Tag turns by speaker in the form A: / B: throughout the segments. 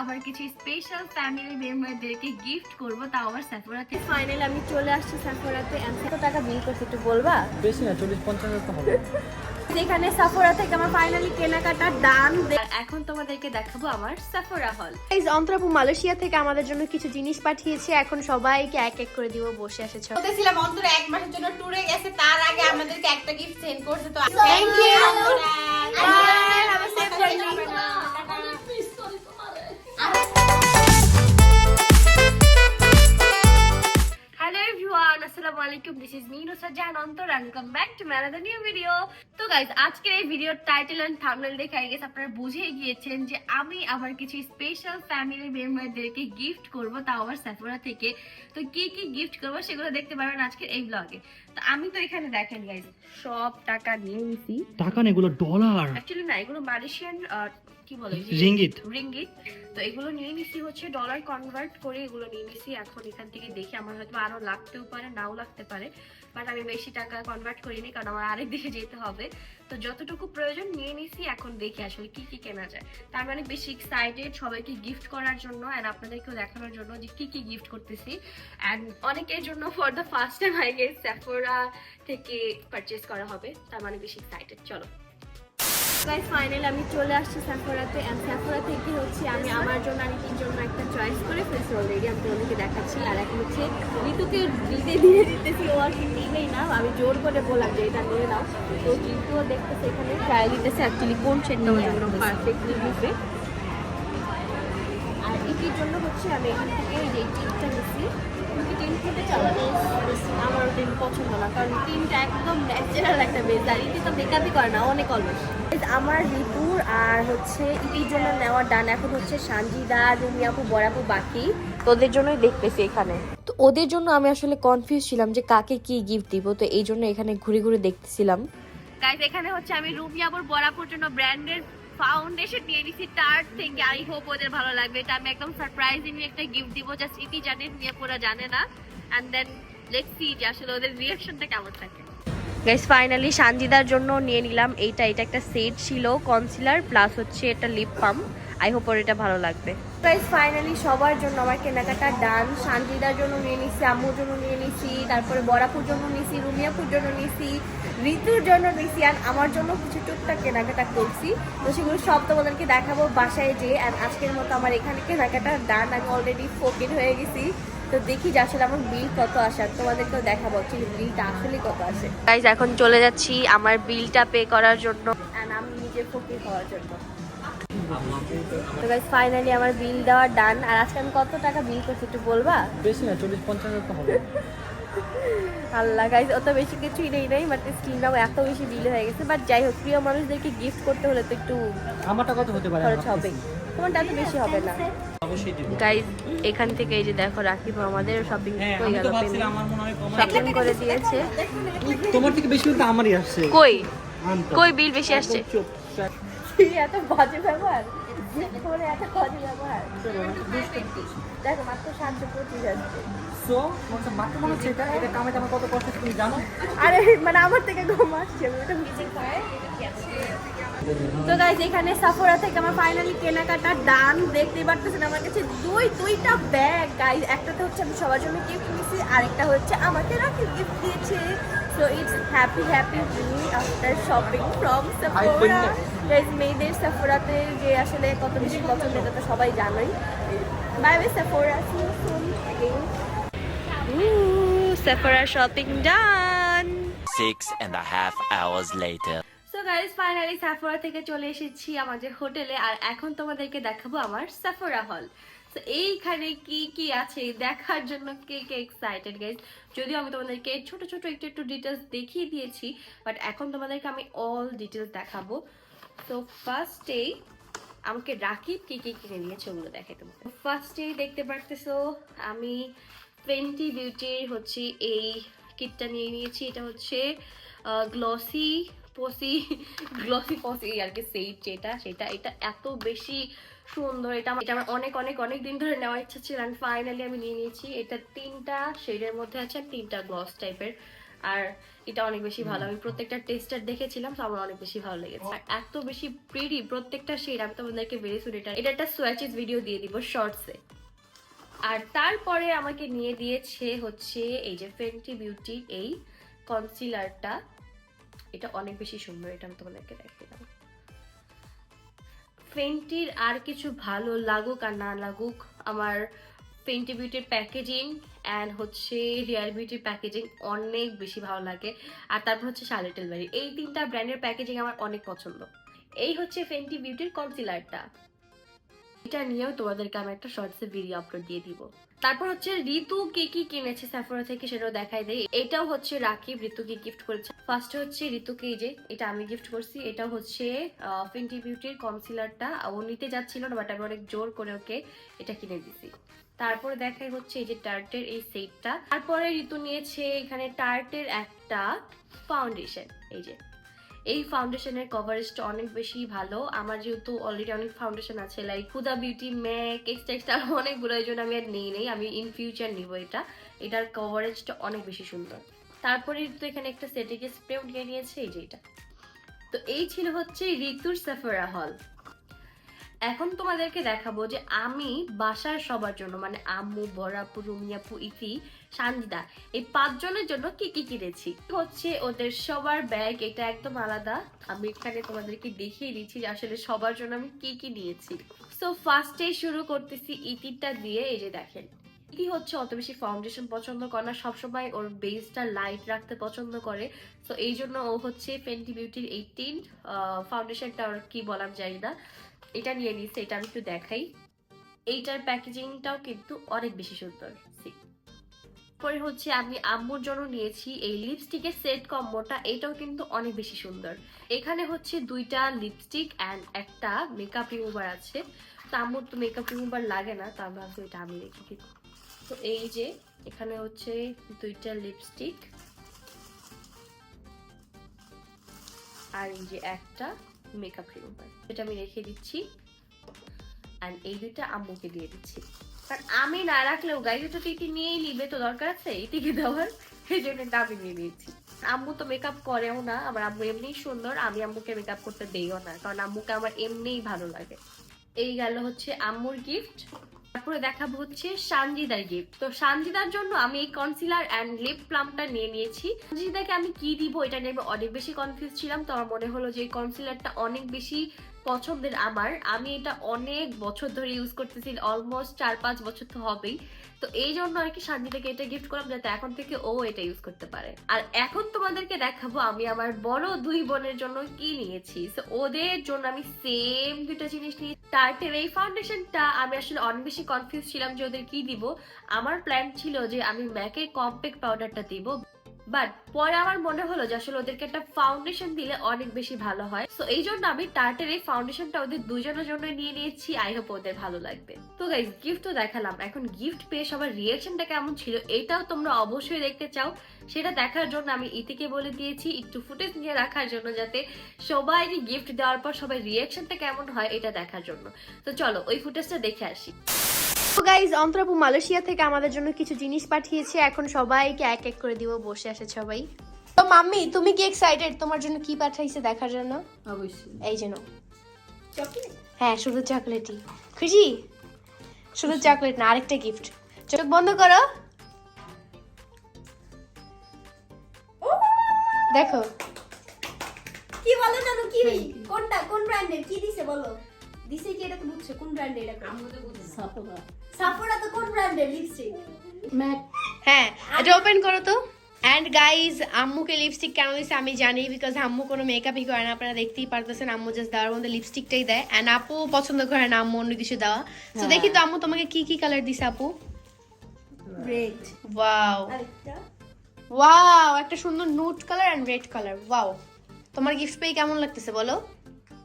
A: আমার কিছু special family মেম্বারদেরকে gift করব তাও আবার স্যাফোরাতে
B: ফাইনাল আমি চলে আসছি সাফোরাতে কত টাকা বিল করছি একটু বলবা?
C: বেশি না চল্লিশ পঞ্চাশ হাজার হবে।
B: যেখানে সাফোরা থেকে আমার ফাইনালি কেনাকাটা ডান
A: এখন তোমাদেরকে দেখাবো আমার স্যাফোরা হল
B: গাইজ অন্তরাপু মালয়েশিয়া থেকে আমাদের জন্য কিছু জিনিস পাঠিয়েছে। এখন সবাইকে এক এক করে দিব বসে এসেছ।
D: বলতেছিলাম অন্তর এক মাসের জন্য ট্যুরে গেছে তার আগে আমাদেরকে একটা গিফট সেন্ড করছে তো
B: Thank you.
A: আলাইকুম this is me Nusrat Antar and welcome back to another new video তো গাইস আজকের এই ভিডিওর টাইটেল এন্ড থাম্বনেল দেখে আই গেস আপনারা গিয়েছেন যে আমি আমার কিছু স্পেশাল ফ্যামিলি মেম্বারদেরকে গিফট করব তাও আবার স্যাফোরা থেকে। তো কি কি গিফট করব সেগুলো দেখতে পারবেন আজকের এই ব্লগে তো আমি তো এখানে দেখেন গাইস সব টাকা নিয়ে নিছি
C: টাকা না এগুলো ডলার
A: অ্যাকচুয়ালি না এগুলো মালয়েশিয়ান কি বলে
C: রিঙ্গিত।
A: রিঙ্গিত। তো এগুলো নিয়ে নিছি হচ্ছে ডলার কনভার্ট করে এগুলো নিয়ে নিছি। এখন এখান থেকে দেখি আমার হয়তো আরও লাগতেও পারে নাও লাগতে পারে। বাট আমি বেশি টাকা কনভার্ট করিনি কারণ আমার আরেক দিকে যেতে হবে। তো যতটুকু প্রয়োজন নিয়ে নিছি এখন দেখি আসলে কি কি কেনা যায়। তার মানে বেশি এক্সাইটেড সবাইকে গিফট করার জন্য অ্যান্ড আপনাদেরকেও দেখানোর জন্য যে কি কি গিফট করতেছি। অ্যান্ড অনেকের জন্য for the first time I guess Sephora থেকে পারচেস করা হবে। তার মানে বেশি এক্সাইটেড চলো।
B: গাইজ ফাইনাল আমি চলে আসছি স্যাফোরাতে এন্ড সাফোরা থেকে হচ্ছে আমি আমার জন্য আমি ঋতুর জন্য একটা চয়েস করে ফেলছি অলরেডি আমি তোমাদেরকে দেখাচ্ছি। আর এখন হচ্ছে ঋতুকে দিতে দিয়ে দিতেছি ও আর কি নিবেই না আমি জোর করে বললাম যে এটা নিয়ে নাও। তো ঋতুও দেখতেছে এখানে ট্রায়াল দিতেছে অ্যাকচুয়ালি কোন সেটটা আমার জন্য পারফেক্টলি নিবে এটির জন্য হচ্ছে আমি এখান থেকে এই যে টিনটা নিচ্ছি তুমি কি টিন খেতে আমার টিন পছন্দ না, কারণ টিনটা একদম ন্যাচারাল একটা বেজ আর ইতি তো মেকআপই করে না, অনেক অলস। আমার রিপুর আর হচ্ছে ইতির জন্য নেওয়া ডান এখন হচ্ছে সানজিদা রুমিয়াপু বড়াপু বাকি। তোদের জন্যই দেখতেছি এখানে। তো ওদের জন্য আমি আসলে কনফিউজ ছিলাম যে কাকে কি গিফট দিব, তো এই জন্য এখানে ঘুরে ঘুরে দেখতেছিলাম।
A: গাইস এখানে হচ্ছে আমি রুমিয়াবুর বরাপুর জন্য ব্র্যান্ডের ফাউন্ডেশন নিয়ে নিছি তার থেকে আই হোপ ওদের ভালো লাগবে। এটা আমি একদম সারপ্রাইজিংলি একটা গিফট দিব। জাস্ট ইতি জানে মিয়াপুরা জানে না। অ্যান্ড দেন লেটস সি যে আসলে ওদের রিয়াকশনটা কেমন থাকে।
B: গাইস ফাইনালি সানজিদার জন্য নিয়ে নিলাম। এইটা, এটা একটা সেট ছিল কনসিলার প্লাস হচ্ছে এটা লিপ পাম আই হোপ ওর এটা ভালো লাগবে। গাইস ফাইনালি সবার জন্য আমার কেনাকাটা ডান শান্তিদার জন্য নিয়ে নিছি আম্মুর জন্য নিয়ে নিছি তারপরে বরাপুর জন্য নিছি রুমিয়াপুর জন্য নিছি ঋতুর জন্য নিছি আর আমার জন্য কিছু টুকটাক কেনাকাটা করছি। তো সেগুলো সব তোমাদেরকে দেখাবো বাসায় যে আর আজকের মতো আমার এখানে কেনাকাটা ডান আমি অলরেডি ফোকেট হয়ে গেছি। তো দেখি যে আসলে আমার বিল কত আসে আর তোমাদেরকেও দেখাবো যে বিলটা আসলে কত আসে। গাইজ এখন চলে যাচ্ছি আমার বিলটা পে করার জন্য। আমি নিজে ফকির হওয়ার জন্য। তো গাইজ ফাইনালি আমার বিল দেওয়া ডান আর আজকে আমি কত টাকা বিল করছি একটু বলবা?
C: বেশি না চল্লিশ পঞ্চাশ হবে।
B: আল্লাহ গাইজ অত বেশি কিছুই নেই নাই বাট স্টিল নাও এত বেশি বিল হয়ে গেছে। বাট যাই হোক প্রিয় মানুষদেরকে গিফট করতে হলে তো একটু
C: আমারটা কত হতে পারে?
B: খরচ হবেই তোমারটা এত বেশি হবে না। গাইজ এখান থেকে এই যে দেখো রাকিব আমাদের শপিং
C: হ্যাঁ
B: হয়ে গেল
C: তো
B: শপিং করে দিয়েছে।
C: তোমার থেকে বেশি কিন্তু আমারই আসছে।
B: কই? কই বিল বেশি আসছে?
C: চুপ।
B: এত বাজে ব্যবহার। করে এত বাজে ব্যবহার। দেখো মাত্র সাতশো পঁচিশ আসছে।
C: সো মাত্র মনে হচ্ছে এটা এটা কামাইতে আমার কত কষ্ট তুমি জানো?
B: আরে মানে আমার থেকে ঘুম আসছে আমি ওটা মিচিং তো গাইজ এখানে সাফোরা থেকে আমার ফাইনালি কেনাকাটা ডান দেখতেই পারতেছেন আমার কাছে দুই দুইটা ব্যাগ গাইজ একটাতে হচ্ছে আমি সবার জন্য গিফট নিয়েছি আরেকটা হচ্ছে আমাকে রাখি গিফট দিয়েছে। So it's happy happy me after shopping from Sephora guys মেয়েদের সাফোরাতে যে আসলে কত বেশি পছন্দ এটা তো সবাই জানোই bye bye Sephora see you soon again Sephora shopping done
E: Six and a half hours later.
A: So guys finally Sephora থেকে চলে এসেছি আমাদের হোটেলে আর এখন তোমাদেরকে দেখাবো আমার সাফোরা হল তো এইখানে কি কি আছে? দেখার জন্য কে কে এক্সাইটেড গাইস যদিও আমি তোমাদেরকে ছোট ছোট একটু একটু ডিটেলস দেখিয়ে দিয়েছি বাট এখন তোমাদেরকে আমি অল ডিটেলস দেখাবো। তো ফার্স্টেই আমাকে রাকিব কি কি কিনে নিয়েছে ওগুলো দেখাই দেবো ফার্স্টেই দেখতে পারতেছো, আমি ফেন্টি বিউটির হচ্ছে এই কিটটা নিয়ে নিয়েছি। এটা হচ্ছে গ্লসি পসি গ্লসি পসি আর কি সেইট যেটা, সেটা, এটা এত বেশি সুন্দর এটা আমার এটা আমার অনেক অনেক অনেক দিন ধরে নেওয়ার ইচ্ছা ছিল অ্যান্ড ফাইনালি আমি নিয়ে নিয়েছি। এটা তিনটা শেডের মধ্যে আছে আর তিনটা গ্লস টাইপের
B: আর এটা অনেক বেশি ভালো। আমি প্রত্যেকটা টেস্টার দেখেছিলাম তো আমার অনেক বেশি ভালো লেগেছে। আর এত বেশি প্রিটি প্রত্যেকটা শেড আমি তোমাদেরকে ভেরি সুন এটা এটা একটা সোয়াচেস ভিডিও দিয়ে দিব শর্টসে আর তারপরে আমাকে নিয়ে দিয়েছে হচ্ছে এই যে ফেন্টি বিউটি এই কনসিলারটা এটা অনেক বেশি সুন্দর এটা আমি তোমাদেরকে দেখালাম। ফেন্টির আর কিছু ভালো লাগুক আর না লাগুক, আমার ফেন্টি বিউটির প্যাকেজিং অ্যান্ড হচ্ছে রিয়াল বিউটির প্যাকেজিং অনেক বেশি ভালো লাগে। আর তারপর হচ্ছে শার্লেটেল বাড়ি এই তিনটা ব্র্যান্ডের প্যাকেজিং আমার অনেক পছন্দ। এই হচ্ছে ফেন্টি বিউটির কনসিলারটা এটা নিয়েও তোমাদেরকে আমি একটা শর্টসে ভিডিও আপলোড দিয়ে দিব। তারপর হচ্ছে ঋতু কি কি কিনেছে সাফরা থেকে সেটাও দেখাই দেয় এটাও হচ্ছে রাকিব ঋতুকে গিফট করেছে। ফার্স্ট হচ্ছে ঋতুকে এই যে, এটা আমি গিফট করছি। এটা হচ্ছে ফেন্টি বিউটির কনসিলারটা ও নিতে যাচ্ছিল না বাট আমি অনেক জোর করে ওকে এটা কিনে দিছি। তারপরে দেখাই হচ্ছে এই যে টার্টের এই সেটটা তারপরে ঋতু নিয়েছে এখানে টার্টের একটা ফাউন্ডেশন এই যে। এই ফাউন্ডেশনের কভারেজটা অনেক বেশি ভালো। আমার যেহেতু অলরেডি অনেক ফাউন্ডেশন আছে like Huda Beauty MAC extra অনেকগুলো, এই জন্য আমি আর নেই নেই। আমি ইন ফিউচার নিব এটা। এটার কভারেজটা অনেক বেশি সুন্দর। তারপরে তো এখানে একটা সেটিকে স্প্রে উঠিয়ে নিয়েছে, এই যে এটা। তো এই ছিল হচ্ছে ঋতুর সাফারা হল এখন তোমাদেরকে দেখাবো যে আমি বাসার সবার জন্য মানে আম্মু বরাপু রুমিয়াপু ইতি, সানজিদা, এই পাঁচজনের জন্য কি কি কিনেছি? হচ্ছে ওদের সবার ব্যাগ, এটা একদম আলাদা। আমি এখানে তোমাদেরকে দেখিয়ে দিচ্ছি যে আসলে সবার জন্য আমি কি কি নিয়েছি। সো ফার্স্টে শুরু করতেছি ইতিরটা দিয়ে, এই যে দেখেন। ইতি হচ্ছে অত বেশি ফাউন্ডেশন পছন্দ করে না, সবসময় ওর বেসটা লাইট রাখতে পছন্দ করে। তো এই জন্য ও হচ্ছে ফেন্টি বিউটির এইটিন ফাউন্ডেশনটা ওর কি বলার যাই না। এটা নিয়ে নিচ্ছে, এটা আমি একটু দেখাই। এইটার প্যাকেজিংটাও কিন্তু অনেক বেশি সুন্দর পরে হচ্ছে আমি আম্মুর জন্য নিয়েছি এই লিপস্টিকের সেট কম্বোটা এটাও কিন্তু অনেক বেশি সুন্দর। এখানে হচ্ছে দুইটা লিপস্টিক অ্যান্ড একটা মেকআপ রিমুভার আছে। তো আম্মুর তো মেকআপ রিমুভার লাগে না, তা ভাবছি এটা আমি রেখে দিই তো এই যে, এখানে হচ্ছে দুইটা লিপস্টিক আর এই যে একটা। মেকআপ রিমুভার এটা আমি রেখে দিচ্ছি। আর এই দুইটা আম্মুকে দিয়ে দিচ্ছি। কারণ আমি না রাখলেও গাড়ি তো টিটি নিয়েই নিবে তো দরকার আছে, এটিকে দেওয়ার। সেই জন্য আমি নিয়ে নিয়েছি। আম্মু তো মেকআপ করেও না, আমার আম্মু এমনিই সুন্দর, আমি আম্মুকে মেকআপ করতে দেইও না, কারণ আম্মুকে আমার এমনিই ভালো লাগে। এই গেল হচ্ছে আম্মুর গিফট তারপরে দেখাবো হচ্ছে সানজিদার গিফট। তো সানজিদার জন্য আমি এই কনসিলার অ্যান্ড লিপ প্লামটা নিয়ে নিয়েছি। সানজিদাকে আমি কি দিব এটা নিয়ে আমি অনেক বেশি কনফিউজ ছিলাম, তো আমার মনে হলো যে কনসিলারটা অনেক বেশি পছন্দের আমার। আমি এটা অনেক বছর ধরে ইউজ করতেছি অলমোস্ট চার পাঁচ বছর তো হবেই। তো এই জন্য আর কি সানজিদাকে এটা গিফট করলাম, যাতে এখন থেকে ও এটা ইউজ করতে পারে। আর এখন তোমাদেরকে দেখাবো, আমি আমার বড় দুই বোনের জন্য কি নিয়েছি। ওদের জন্য আমি সেম দুটো জিনিস নিয়ে টার্টের এই ফাউন্ডেশনটা আমি আসলে অনেক বেশি কনফিউজ ছিলাম যে ওদের কি দিব। আমার প্ল্যান ছিল যে আমি ম্যাকের কম্প্যাক্ট পাউডারটা দিব। বাট পরে আমার মনে হলো যে আসলে ওদেরকে একটা ফাউন্ডেশন দিলে অনেক বেশি ভালো হয়। তো এই জন্য আমি টার্টের এই ফাউন্ডেশনটা ওদের দুজনের জন্য নিয়ে নিয়েছি। আই হোপ ওদের ভালো লাগবে। তো গাইজ গিফট তো দেখালাম। এখন গিফট পেয়ে সবার রিয়াকশনটা কেমন ছিল এটাও তোমরা অবশ্যই দেখতে চাও। সেটা দেখার জন্য আমি ইতিকে বলে দিয়েছি, একটু ফুটেজ নিয়ে রাখার জন্য যাতে সবাই গিফট দেওয়ার পর সবাই রিয়াকশনটা কেমন হয় এটা দেখার জন্য। তো চলো, ওই ফুটেজটা দেখে আসি।
F: গাইজ অন্তরাপু মালয়েশিয়া থেকে আমাদের জন্য কিছু জিনিস পাঠিয়েছে। এখন সবাইকে এক এক করে দিব বসে আছে সবাই। তো মাম্মি তুমি কি এক্সাইটেড তোমার জন্য কি পাঠাইছে দেখার জন্য?
D: অবশ্যই।
F: এই জন্য হ্যাঁ শুধু চকলেটই। খুশি? শুধু চকলেট না আরেকটা গিফট চোখ বন্ধ করো। দেখো।
G: কি বলো জানো কি কোনটা কোন ব্র্যান্ডের কি দিছে বলো? দিছে কি এটা তো বুঝছ কোন ব্র্যান্ডের এটা?
D: সাপোরা
G: সাফোরা তো কোন ব্র্যান্ডের লিপস্টিক
D: ম্যাক
F: হ্যাঁ এটা ওপেন করো তো। অ্যান্ড গাইজ আম্মুকে লিপস্টিক কেন দিচ্ছে আমি জানি বিকজ আম্মু কোনো মেকআপই করে না আপনারা দেখতেই পারতেছেন আম্মু জাস্ট দেওয়ার মধ্যে লিপস্টিকটাই দেয়। অ্যান্ড আপু পছন্দ করে না আম্মু অন্য কিছু দেওয়া। তো দেখি তো আম্মু তোমাকে কি কি কালার দিছে আপু?
G: রেড
F: ওয়াও ওয়াও একটা সুন্দর nude colour and red colour wow তোমার গিফট পেয়ে কেমন লাগতেছে বলো?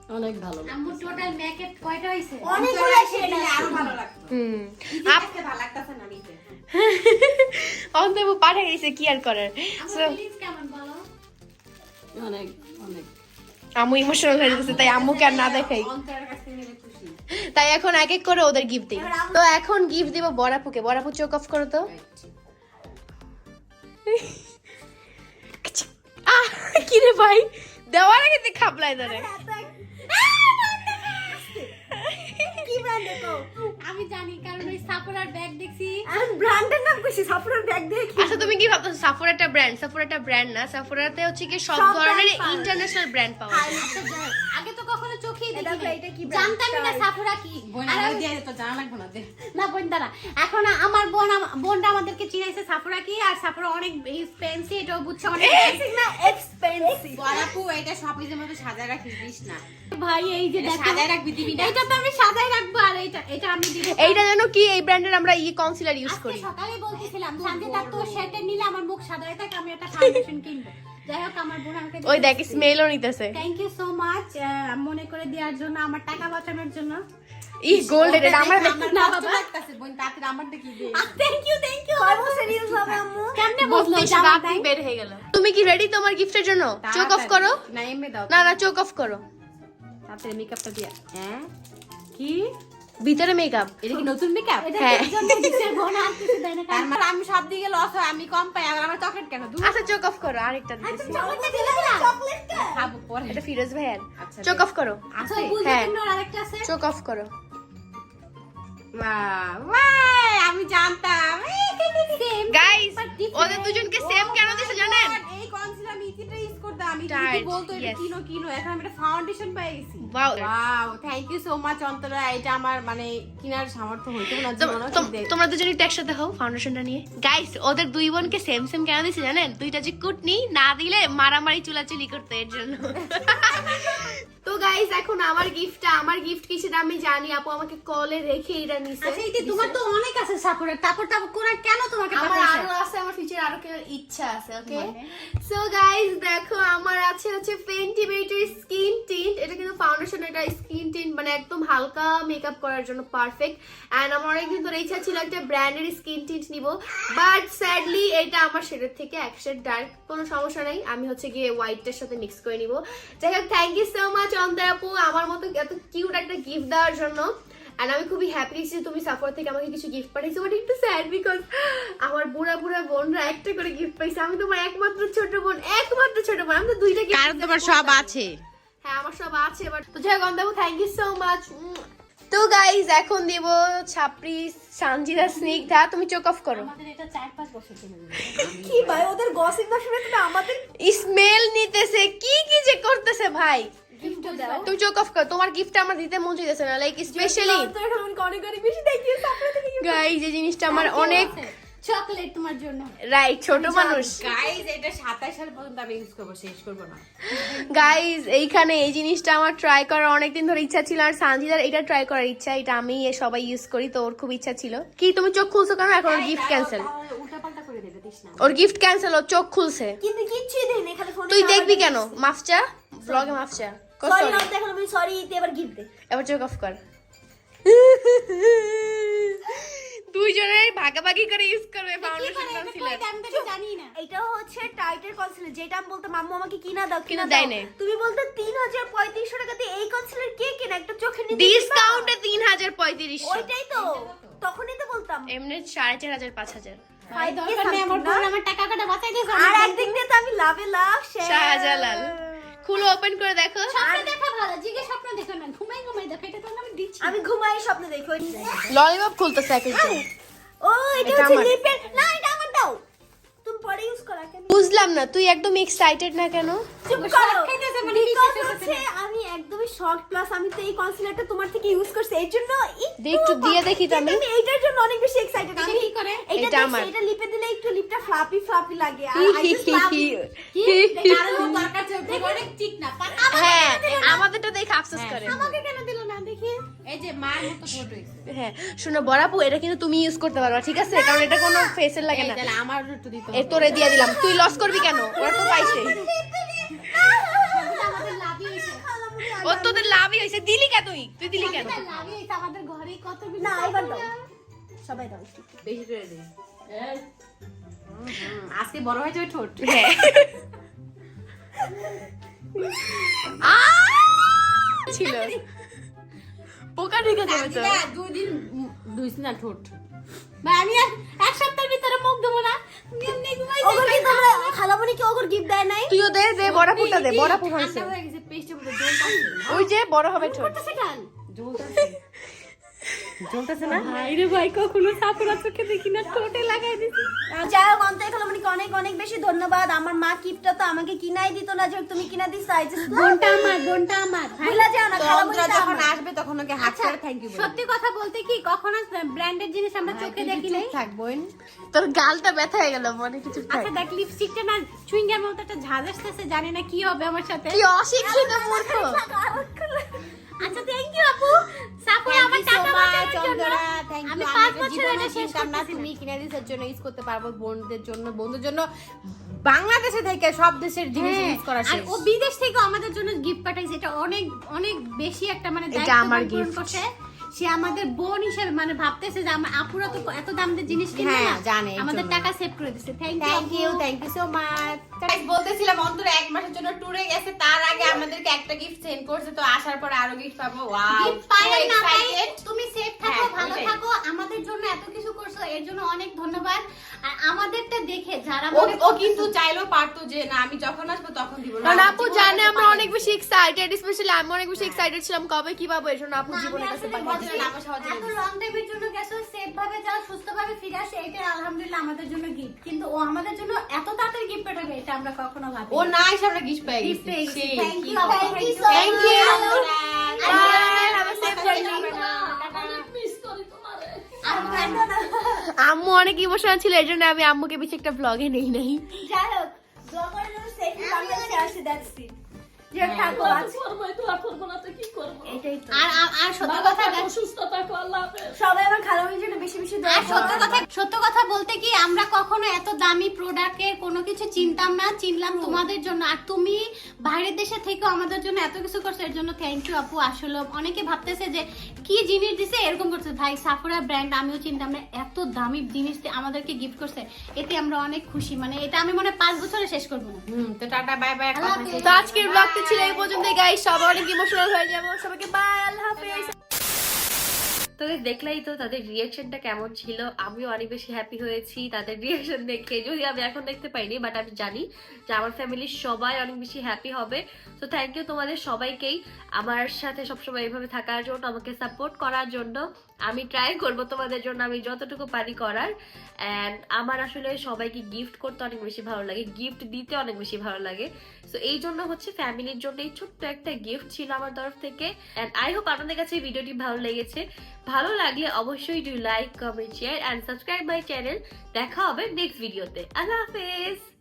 D: অনেক ভালো
G: আম্মু টোটাল মেকআপ কয়টা হইছে?
H: অনেকগুলো
G: অনেকগুলো
H: শেড
G: শেড
H: আরও ভালো লাগতো
F: হুম।
H: আপ ভালো লাগতেছে না নিতে
F: অন্তব পাঠা গেছে কি আর করার?
G: কেমন বলো?
D: অনেক অনেক।
F: আম্মু ইমোশনাল হয়ে যেতেছে তাই আম্মুকে আর না দেখাই। তাই এখন এক এক করে ওদের গিফট দিই। তো এখন গিফট দিব বড়াপুকে বড়াপু চোখ অফ করো তো। কি রে ভাই? দেওয়ার আগে খাবলাই ধরে। Ah!
G: কি ব্র্যান্ডের
H: আমি জানি কারণ ওই সাপোরার ব্যাগ দেখছি।
G: আমি ব্র্যান্ডের নাম কইছি? সাফরার ব্যাগ দেখি
F: আচ্ছা তুমি কি ভাবছ সাফোরা একটা ব্র্যান্ড সাফোরা একটা ব্র্যান্ড না? সাফোরাতে হচ্ছে কি সব
G: সব
F: ধরনের
G: brand পাওয়া যায়।
F: ইন্টারন্যাশনাল ব্র্যান্ড পাওয়া যায়।
H: যাই হোক। আগে তো কখনো চোখেই দেখি
G: এটা কি brand?
H: না সাফোরা কি। আর
D: আমার দিয়ে তো জানা লাগবে না
H: না বোন দাঁড়া। এখন আমার বোন বোনটা আমাদেরকে চিনাইছে সাফোরা কি আর সাফোরা অনেক এক্সপেন্সিভ এটাও বুঝছে অনেক
G: না এক্সপেন্সিভ
D: এটা সাজায় রাখিস না।
H: ভাই এই যে
D: সাজায় রাখবি দিবি না।
H: তো আমি সাজায় রাখব। আর এইটা এটা আমি দিব।
F: এইটা জানো কি এই ব্র্যান্ডের আমরা ই কনসিলার ইউজ
H: আজকে
F: করি।
H: সকালে বলতেছিলাম শান্তি তার তো নিলে আমার মুখ সাদা হয়ে থাকে আমি একটা ফাউন্ডেশন কিনবো। যাই হোক আমার বোন আমাকে
F: ওই দেখ স্মেলও নিতেছে।
H: থ্যাংক ইউ সো মাচ মনে করে দেওয়ার জন্য আমার টাকা বাঁচানোর জন্য।
F: ই গোল্ড এটা আমার
H: না বাবা
D: লাগতাছে বোন তাতে আমার দেখি দে
H: থ্যাংক ইউ থ্যাংক ইউ
G: কয় বছর হবে আম্মু।
H: কেমনে বুঝলো
F: বত্রিশ
H: এটা আমার
F: রাত্রি
H: ব্যাগ?
F: বের হয়ে গেল। তুমি কি রেডি তোমার গিফটের জন্য? চোখ অফ করো।
D: না এমনি দাও।
F: না না চোখ অফ করো।
D: তাতে মেকআপটা দিয়া। হ্যাঁ? কি
F: ভিতরে মেকআপ
D: এটা কি নতুন মেকআপ
F: হ্যাঁ।
D: মানে আমি সব দিকে লস হয় আমি কম পাই আর আমার চকলেট কেন
F: আচ্ছা চোখ অফ করো আরেকটা
D: খাব পরে
F: এটা ফিরোজ ভাইয়ের
D: আচ্ছা,
F: চোখ অফ করো হ্যাঁ।
H: আরেকটা আছে
F: চোখ অফ করো
D: আমি জানতাম
H: Same,
F: গাইস
H: but different.
F: ওদের দুজনকে সেম কেন দিছে জানেন
D: এই কনসিলার আমি করতাম আমি দিদি বলতো এটা কিনো কিনো এখন আমি একটা ফাউন্ডেশন পেয়ে গেছি
F: Wow.
D: Wow thank you so much Antara এটা আমার মানে কেনার সামর্থ্য হইতো না
F: তোমরা দুজন একটু একসাথে হও ফাউন্ডেশনটা নিয়ে। গাইস ওদের দুই বোনকে সেম সেম কেন দিছে জানেন? দুইটা যে কুটনি না দিলে মারামারি চুলাচুলি করতে এর জন্য। তো গাইস এখন আমার গিফটটা আমার গিফট কি সেটা আমি জানি। আপু আমাকে কলে রেখে এটা নিছে।
H: আচ্ছা এই তোমার তো অনেক আছে সাপোর্টার তারপর তারপর কোন কেন তোমাকে
F: আমার আরও আছে আমার ফিউচার আরও ইচ্ছা আছে ওকে? সো গাইস দেখো আছে হচ্ছে ফেন্টি বিউটির স্কিন টিন্ট এটা কিন্তু ফাউন্ডেশন এটা স্কিন টিন্ট মানে একদম হালকা মেকআপ করার জন্য পারফেক্ট অ্যান্ড আমার অনেকদিন ধরে ইচ্ছা ছিল একটা ব্র্যান্ডের স্কিন টিন্ট নিব বাট স্যাডলি এটা আমার শেডের থেকে এক শেড ডার্ক কোনো সমস্যা নেই। আমি হচ্ছে গিয়ে হোয়াইটের সাথে মিক্স করে নিব। যাই হোক থ্যাংক ইউ সো মাচ অন্তর আপু আমার মতো এত কিউট একটা গিফট দেওয়ার জন্য। আর আমি খুবই হ্যাপি যে তুমি সাফর থেকে আমাকে কিছু গিফট পাঠিয়েছো বাট একটু স্যাড বিকজ আমার বুড়া বুড়া বোনরা একটা করে গিফট পাইছে। আমি তোমার একমাত্র ছোট বোন একমাত্র ছোট বোন। আমি তো দুইটা
D: কারণ তোমার সব। আছে।
F: হ্যাঁ আমার সব আছে বাট তো যাই অন্দাবু থ্যাংক ইউ সো মাচ তো গাইজ এখন দিব ছাপরি সানজিদা স্নিগ্ধা। তুমি চোখ অফ করো।
G: কি ভাই ওদের গসিপ না শুনে তুমি আমাদের
F: স্মেল নিতেছে কি কি যে করতেছে ভাই? তুমি চোখ অফ করো তোমার গিফটটা আমার দিতে মন চাইতেছে না লাইক স্পেশালি
G: অনেক অনেক
F: গাইজ এই জিনিসটা আমার অনেক
H: চকলেট তোমার জন্য।
F: রাইট ছোট মানুষ।
D: গাইস এটা 27 সাল পর্যন্ত আমি ইউজ করব শেষ করব না।
F: গাইজ এইখানে এই জিনিসটা আমার ট্রাই করার অনেকদিন ধরে ইচ্ছা ছিল আর সানজিদার এটা ট্রাই করার ইচ্ছা এটা আমি এ সবাই ইউজ করি তো ওর খুব ইচ্ছা ছিল। কি তুমি চোখ খুলছো কেন? এখন ওর গিফট ক্যান্সেল
D: উল্টা পাল্টা করে দেবে দিস না।
F: ওর গিফট ক্যান্সেল ওর চোখ খুলছে।
G: কিন্তু কিচ্ছুই দেয়নি খালি ফোনে
F: তুই দেখবি কেন? মাফচা ব্লগে মাফচা
G: সরি না দেখো আমি সরি এবার গিফট দে।
F: এবার চোখ অফ কর। দুইজনের ভাগাভাগি করে ইউজ করবে ফাউন্ডেশন কনসিলার
H: আমি তো জানি না।
G: এটা হচ্ছে টাইটের কনসিলার যেটা আমি বলতাম মাম্মু আমাকে কিনা দাও কিনা দাও। তুমি বলতে তিন হাজার পঁয়ত্রিশশো টাকাতে এই কনসিলার কে কেনা? একটা চোখের নিচে
F: ডিসকাউন্টে তিন হাজার পঁয়ত্রিশ
G: ওইটাই তো তখনই তো বলতাম।
F: এমনি সাড়ে চার হাজার পাঁচ হাজার।
H: ভাই দরকার নেই আমার বোন আমার টাকা কাটা বাঁচাই দিয়েছে
G: আর একদিক দিয়ে তো আমি লাভে লাভ শেয়ার
F: শাহজালাল। খুলো ওপেন করে দেখো।
H: স্বপ্ন দেখা ভালো জিগে স্বপ্ন দেখো না ঘুমাই ঘুমাই দেখো এটা তো আমি দিচ্ছি।
G: আমি ঘুমাই স্বপ্ন দেখো।
F: ললিপপ খুলতেছে এক একজন।
G: ও এটা হচ্ছে। লিপের না এটা আমার দাও। পরে ইউজ করা কেন
F: বুঝলাম না তুই একদম এক্সাইটেড না কেন
G: চুপ করো
H: মানে
G: আমি একদমই শর্ট প্লাস আমি তো এই কনসিলারটা তোমার থেকে ইউজ করছি এর জন্য
F: একটু দিয়ে দেখি তো আমি।
G: এইটার জন্য অনেক বেশি এক্সাইটেড আমি
H: কি করে?
G: এটা
F: এটা আমার।
G: এটা লিপে দিলে একটু লিপটা ফ্লাপি ফ্লাপি লাগে আর I just love it.
H: কারণ দরকার চলছে অনেক ঠিক না
F: হ্যাঁ আমাদেরটা দেখে আফসোস করে।
H: আমাকে কেন দিল না? দেখি।
D: এই যে মার মতো ফটো
F: হ্যাঁ শুনো বরাপু এটা কিন্তু তুমি ইউজ করতে পারবা ঠিক আছে? কারণ এটা কোনো ফেসের লাগে না।
D: তাহলে আমার একটু দিতে
F: এ তোরে দিয়ে দিলাম। তুই লস করবি কেন? ওরা তো পাইছে।
H: আমাদের
F: ও তোদের লাভই হয়েছে। দিলি কে তুই? তুই দিলি কেন?
H: লাভই হয়েছে। আমাদের ঘরে কত
G: না এবার দাও। সবাই দাও।
D: বেশি করে দে। আজকে বড় হয়ে যাবে ঠোঁট।
F: হ্যাঁ! ছিল। পোকা ঢুকে যাবে তো
D: দুই দিন দুইস না ঠোঁট।
H: ভাই আমি এক সপ্তাহের ভিতরে মুখ দেবো না। এমনি ঘুমাই
G: ওগর কি তোমরা খালামণি কি ওগর গিফট দেয় নাই?
F: তুইও দে দে বড়াপুরটা দে
D: হয়ে জ্বলতেছে
F: ওই যে বড় হবে ঠোঁট।
D: জ্বলতেছে
F: না
H: ভাই কখনো সাপুরা চোখে দেখি না ঠোঁটে লাগাই দিছি
G: যাই হোক অনেক অনেক বেশি ধন্যবাদ আমার মা গিফটটা তো আমাকে কিনাই দিত না যে তুমি কিনা দিস আই জাস্ট
H: বোনটা আমার বোনটা আমার
G: ভুলা যাও না
D: যখন আসবে তখন ওকে হাত করে থ্যাংক ইউ
H: সত্যি কথা বলতে কি কখনো ব্র্যান্ডেড জিনিস আমরা চোখে দেখি নাই
D: থাক বোন
F: তোর গালটা ব্যথা হয়ে গেল মনে কিছু
H: আচ্ছা দেখ লিপস্টিকটা না চুইংগার মতো একটা ঝাঁজ আসতেছে জানি না কি হবে আমার সাথে
F: কি অশিক্ষিত মূর্খ
H: আচ্ছা থ্যাংক ইউ আপু। সাপোর্ট আমার টাকা বাঁচানোর জন্য। আমি পাঁচ বছর এটা শেষ
D: না তুমি কিনে জন্য ইউজ করতে পারব বোনদের জন্য। বন্ধুদের জন্য বাংলাদেশে থেকে সব দেশের জিনিস
H: হ্যাঁ,
D: ইউজ করা
H: আর ও বিদেশ থেকে আমাদের জন্য গিফট পাঠাইছে। এটা অনেক অনেক বেশি একটা মানে দায়িত্ব
F: আমার গিফট
H: করছে। সে আমাদের বোন হিসেবে মানে ভাবতেছে যে আমার আপুরা তো এত দাম দিয়ে জিনিস কিনে
D: হ্যাঁ,
H: না।
D: জানে, এর
H: আমাদের
D: জন্য।
H: টাকা সেভ করে দিচ্ছে thank
D: you thank you thank you so much বলতেছিলাম অন্তর এক মাসের জন্য ট্যুরে গেছে তার আগে আমাদেরকে একটা গিফট সেন্ড করছে তো আসার পর আরও গিফট পাবো। ওয়াও
H: গিফট পাই না পাই তুমি সেফ থাকো
D: হ্যাঁ,
H: ভালো থাকো আমাদের জন্য এত কিছু করছ এর জন্য অনেক ধন্যবাদ। আর আমাদেরটা দেখে যারা
D: ও
H: মনে
D: ও কিন্তু চাইলেও পারতো যে না আমি যখন আসব তখন দিব।
F: কারণ আপু জানে আমরা অনেক বেশি এক্সাইটেড স্পেশালি আমি অনেক বেশি এক্সাইটেড ছিলাম কবে কি পাবো এর জন্য আপু
H: না,
F: জীবনের কাছে পাঠিয়ে
H: এত লং জন্য গেছো সেফ ভাবে যাও সুস্থ ভাবে ফিরে আসে এটা আলহামদুলিল্লাহ আমাদের জন্য গিফট কিন্তু ও আমাদের জন্য এত তাড়াতাড়ি গিফট পাঠাবে এটা আমরা কখনো ভাবি
D: ও না এসে আমরা গিফট পেয়ে
H: গেছি।
G: Thank you
F: thank you. আম্মু অনেক ইমোশনাল ছিল এর জন্য আমি আম্মুকে বেশি একটা ব্লগে নেই নাই।
G: যাই হোক বাংলাদেশে আসে দ্যাটস ইট
H: সত্য কথা বলতে কি আমরা কখনো এত দামি প্রোডাক্টের কোনো কিছু চিনতাম না চিনলাম তোমাদের জন্য। আর তুমি বাইরের দেশে থেকে আমাদের জন্য এত কিছু করছ এর জন্য থ্যাংক ইউ আপু। আসলে অনেকে ভাবতেছে যে কি জিনিস দিছে? এরকম করছে। ভাই সাফুরা ব্র্যান্ড আমিও চিনতাম না এত দামি জিনিস দিয়ে আমাদেরকে গিফট করছে এতে আমরা অনেক খুশি। মানে এটা আমি মনে হয় পাঁচ বছরে শেষ করব না।
D: হুম তো টাটা বাই বাই
F: তো আজকের ব্লগটা ছিল এই পর্যন্ত গাই সবাই অনেক ইমোশনাল হয়ে যাব। সবাইকে বাই আল্লাহ হাফেজ।
B: তো দেখলেই দেখলাই তো তাদের রিয়াকশনটা কেমন ছিল। আমিও অনেক বেশি হ্যাপি হয়েছি তাদের রিয়াকশন দেখে। যদি আমি এখন দেখতে পাইনি বাট আমি জানি যে আমার ফ্যামিলির সবাই অনেক বেশি হ্যাপি হবে। তো থ্যাংক ইউ তোমাদের সবাইকেই আমার সাথে সবসময় এভাবে থাকার জন্য, আমাকে সাপোর্ট করার জন্য। আমি ট্রাই করব তোমাদের জন্য, আমি যতটুকু পারি করার। অ্যান্ড আমার আসলে সবাইকে গিফট করতে অনেক বেশি ভালো লাগে গিফট দিতে অনেক বেশি ভালো লাগে। সো এই জন্য হচ্ছে ফ্যামিলির জন্য এই ছোট্ট একটা গিফট ছিল আমার তরফ থেকে। অ্যান্ড আই হোপ আপনাদের কাছে ভিডিওটি ভালো লেগেছে। ভালো লাগলে অবশ্যই do like comment share and subscribe my channel দেখা হবে নেক্সট ভিডিওতে আল্লাহ হাফেজ!